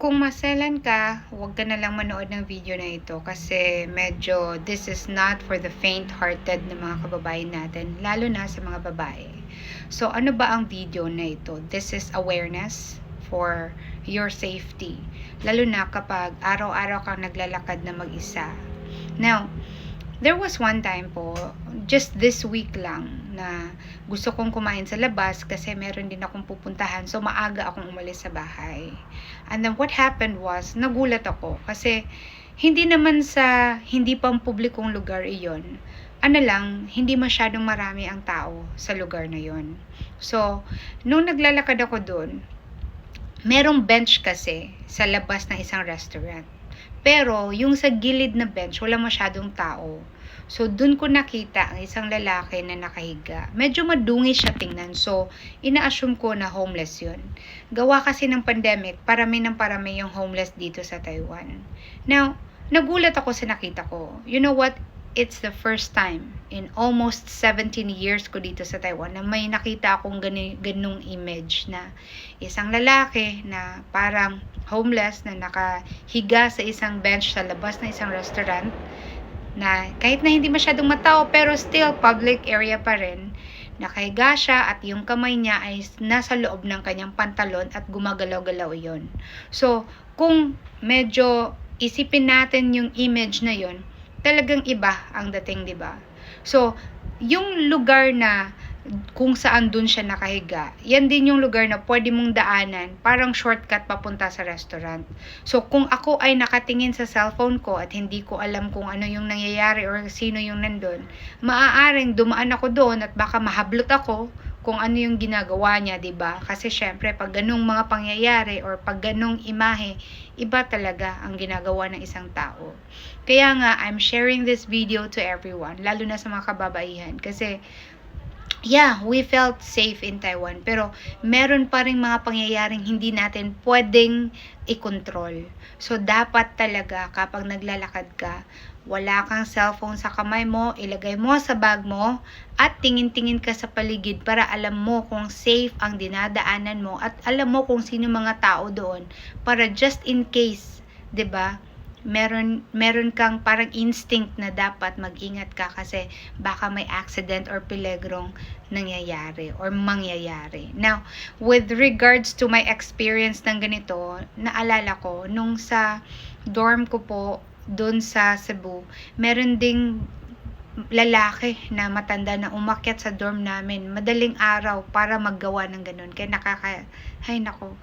Kung maselan ka, huwag ka na lang manood ng video na ito kasi medyo this is not for the faint-hearted na mga kababayan natin, lalo na sa mga babae. So, ano ba ang video na ito? This is awareness for your safety. Lalo na kapag araw-araw kang naglalakad na mag-isa. Now, there was one time po, just this week lang, na gusto kong kumain sa labas kasi meron din akong pupuntahan. So, maaga akong umalis sa bahay. And then, what happened was, nagulat ako kasi hindi naman sa hindi pang publikong lugar iyon. Ano lang, hindi masyadong marami ang tao sa lugar na yon. So, nung naglalakad ako doon, merong bench kasi sa labas ng isang restaurant. Pero, yung sa gilid na bench, wala masyadong tao. So, dun ko nakita ang isang lalaki na nakahiga. Medyo madungi siya tingnan. So, ina-assume ko na homeless yun. Gawa kasi ng pandemic, parami ng parami yung homeless dito sa Taiwan. Now, nagulat ako sa nakita ko. You know what? It's the first time in almost 17 years ko dito sa Taiwan na may nakita akong gani, ganung image na isang lalaki na parang homeless na nakahiga sa isang bench sa labas ng isang restaurant na kahit na hindi masyadong matao pero still public area pa rin nakahiga siya at yung kamay niya ay nasa loob ng kanyang pantalon at gumagalaw-galaw yon. So, kung medyo isipin natin yung image na yon, talagang iba ang dating, 'di ba? So, yung lugar na kung saan dun siya nakahiga, yan din yung lugar na pwede mong daanan, parang shortcut papunta sa restaurant. So, kung ako ay nakatingin sa cellphone ko at hindi ko alam kung ano yung nangyayari or sino yung nandun, maaaring dumaan ako doon at baka mahablot ako kung ano yung ginagawa niya, 'di ba? Kasi syempre pag ganung mga pangyayari or pag ganung imahe, iba talaga ang ginagawa ng isang tao. Kaya nga I'm sharing this video to everyone, lalo na sa mga kababaihan kasi yeah, we felt safe in Taiwan. Pero meron pa rin mga pangyayaring hindi natin pwedeng i-control. So, dapat talaga kapag naglalakad ka, wala kang cellphone sa kamay mo, ilagay mo sa bag mo, at tingin-tingin ka sa paligid para alam mo kung safe ang dinadaanan mo at alam mo kung sino mga tao doon para just in case, 'di ba? meron meron kang parang instinct na dapat mag-ingat ka kasi baka may accident or pelegrong nangyayari or mangyayari. Now, with regards to my experience ng ganito, naalala ko nung sa dorm ko po doon sa Cebu, meron ding lalaki na matanda na umakyat sa dorm namin madaling araw para maggawa ng ganun. Kaya nakaka, hay nako,